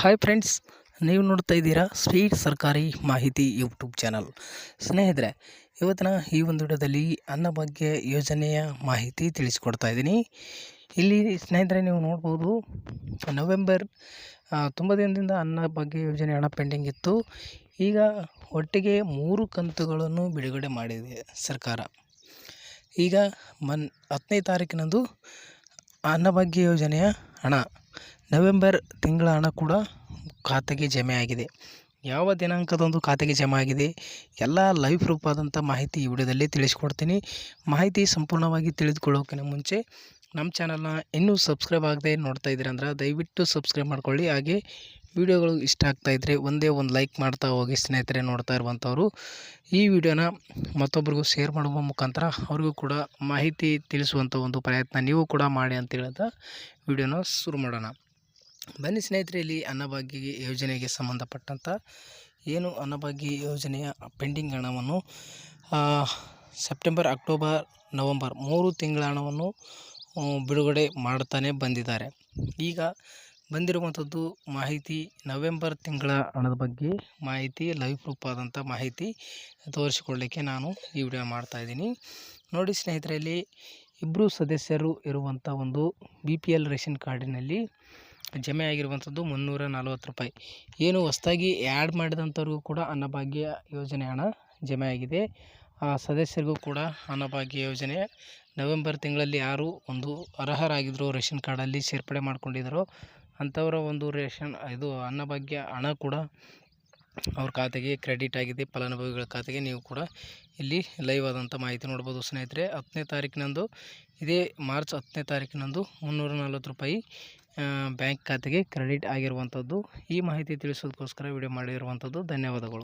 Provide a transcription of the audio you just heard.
Hi friends ನೀವು ನೋಡ್ತಾ ಇದ್ದೀರಾ ಸ್ವೀಟ್ ಸರ್ಕಾರಿ ಮಾಹಿತಿ ಯೂಟ್ಯೂಬ್ ಚಾನಲ್ ಸ್ನೇಹಿತರೆ, ಇವತ್ತಿನ ಈ ಒಂದು ವಿಡಿಯೋದಲ್ಲಿ ಅನ್ನಭಾಗ್ಯ ಯೋಜನೆಯ ಮಾಹಿತಿ ತಿಳಿಸ್ಕೊಡ್ತಾ ಇದ್ದೀನಿ. ಇಲ್ಲಿ ಸ್ನೇಹಿತರೆ, ನೀವು ನೋಡ್ಬೋದು ನವೆಂಬರ್ ತುಂಬ ದಿನದಿಂದ ಅನ್ನಭಾಗ್ಯ ಯೋಜನೆ ಹಣ ಪೆಂಡಿಂಗ್ ಇತ್ತು. ಈಗ ಒಟ್ಟಿಗೆ ಮೂರು ಕಂತುಗಳನ್ನು ಬಿಡುಗಡೆ ಮಾಡಿದೆ ಸರ್ಕಾರ. ಈಗ ಮನ್ ಹತ್ತನೇ ತಾರೀಕಿನಂದು ಅನ್ನಭಾಗ್ಯ ಯೋಜನೆಯ ಹಣ. ನವೆಂಬರ್ ತಿಂಗಳ ಹಣ ಕೂಡ ಖಾತೆಗೆ ಜಮೆ ಆಗಿದೆ. ಯಾವ ದಿನಾಂಕದಂದು ಖಾತೆಗೆ ಜಮೆ ಆಗಿದೆ? ಎಲ್ಲ ಲೈವ್ ರೂಪಾದಂಥ ಮಾಹಿತಿ ಈ ವಿಡಿಯೋದಲ್ಲಿ ತಿಳಿಸ್ಕೊಡ್ತೀನಿ. ಮಾಹಿತಿ ಸಂಪೂರ್ಣವಾಗಿ ತಿಳಿದುಕೊಳ್ಳೋಕ್ಕಿಂತ ಮುಂಚೆ ನಮ್ಮ ಚಾನಲ್ನ ಇನ್ನೂ ಸಬ್ಸ್ಕ್ರೈಬ್ ಆಗದೆ ನೋಡ್ತಾ ಇದ್ದೀರ ಅಂದ್ರೆ ದಯವಿಟ್ಟು ಸಬ್ಸ್ಕ್ರೈಬ್ ಮಾಡ್ಕೊಳ್ಳಿ. ಹಾಗೆ ವಿಡಿಯೋಗಳು ಇಷ್ಟ ಆಗ್ತಾ ಇದ್ದರೆ ಒಂದೇ ಒಂದು ಲೈಕ್ ಮಾಡ್ತಾ ಹೋಗಿ ಸ್ನೇಹಿತರೆ ನೋಡ್ತಾ ಇರುವಂಥವ್ರು. ಈ ವಿಡಿಯೋನ ಮತ್ತೊಬ್ಬರಿಗೂ ಶೇರ್ ಮಾಡುವ ಮುಖಾಂತರ ಅವ್ರಿಗೂ ಕೂಡ ಮಾಹಿತಿ ತಿಳಿಸುವಂಥ ಒಂದು ಪ್ರಯತ್ನ ನೀವು ಕೂಡ ಮಾಡಿ ಅಂತ ಹೇಳ್ತಾ ವಿಡಿಯೋನ ಶುರು ಮಾಡೋಣ. ಬನ್ನಿ ಸ್ನೇಹಿತರೆ, ಇಲ್ಲಿ ಅನ್ನಭಾಗ್ಯ ಯೋಜನೆಗೆ ಸಂಬಂಧಪಟ್ಟಂಥ ಏನು ಅನ್ನಭಾಗ್ಯ ಯೋಜನೆಯ ಪೆಂಡಿಂಗ್ ಹಣವನ್ನು ಸೆಪ್ಟೆಂಬರ್, ಅಕ್ಟೋಬರ್, ನವಂಬರ್ ಮೂರು ತಿಂಗಳ ಹಣವನ್ನು ಬಿಡುಗಡೆ ಮಾಡ್ತಾನೆ ಬಂದಿದ್ದಾರೆ. ಈಗ ಬಂದಿರುವಂಥದ್ದು ಮಾಹಿತಿ ನವೆಂಬರ್ ತಿಂಗಳ ಹಣದ ಬಗ್ಗೆ ಮಾಹಿತಿ, ಲೈವ್ ಪ್ರೂಫ್ ಆದಂಥ ಮಾಹಿತಿ ತೋರಿಸಿಕೊಳ್ಳಿಕ್ಕೆ ನಾನು ಈ ವಿಡಿಯೋ ಮಾಡ್ತಾಯಿದ್ದೀನಿ ನೋಡಿ ಸ್ನೇಹಿತರೆ ಇಲ್ಲಿ ಇಬ್ಬರು ಸದಸ್ಯರು ಇರುವಂಥ ಒಂದು ಬಿ ಪಿ ಎಲ್ ರೇಷನ್ ಕಾರ್ಡಿನಲ್ಲಿ ಜಮೆ ಆಗಿರುವಂಥದ್ದು ಮುನ್ನೂರ ನಲ್ವತ್ತು ರೂಪಾಯಿ. ಏನು ಹೊಸ್ದಾಗಿ ಆ್ಯಡ್ ಮಾಡಿದಂಥವ್ರಿಗೂ ಕೂಡ ಅನ್ನಭಾಗ್ಯ ಯೋಜನೆ ಹಣ ಜಮೆ ಆಗಿದೆ. ಆ ಸದಸ್ಯರಿಗೂ ಕೂಡ ಅನ್ನಭಾಗ್ಯ ಯೋಜನೆ ನವೆಂಬರ್ ತಿಂಗಳಲ್ಲಿ ಯಾರು ಒಂದು ಅರ್ಹರಾಗಿದ್ದರು ರೇಷನ್ ಕಾರ್ಡಲ್ಲಿ ಸೇರ್ಪಡೆ ಮಾಡ್ಕೊಂಡಿದ್ದಾರೋ ಅಂಥವರ ಒಂದು ರೇಷನ್, ಇದು ಅನ್ನಭಾಗ್ಯ ಹಣ ಕೂಡ ಅವ್ರ ಖಾತೆಗೆ ಕ್ರೆಡಿಟ್ ಆಗಿದೆ, ಫಲಾನುಭವಿಗಳ ಖಾತೆಗೆ. ನೀವು ಕೂಡ ಇಲ್ಲಿ ಲೈವ್ ಆದಂಥ ಮಾಹಿತಿ ನೋಡ್ಬೋದು ಸ್ನೇಹಿತರೆ. ಹತ್ತನೇ ತಾರೀಕಿನಂದು ಇದೇ ಮಾರ್ಚ್ ಹತ್ತನೇ ತಾರೀಕಿನಂದು ಮುನ್ನೂರ ನಲ್ವತ್ತು ರೂಪಾಯಿ ಬ್ಯಾಂಕ್ ಖಾತೆಗೆ ಕ್ರೆಡಿಟ್ ಆಗಿರುವಂಥದ್ದು. ಈ ಮಾಹಿತಿ ತಿಳಿಸೋದಕ್ಕೋಸ್ಕರ ವಿಡಿಯೋ ಮಾಡಿರುವಂಥದ್ದು. ಧನ್ಯವಾದಗಳು.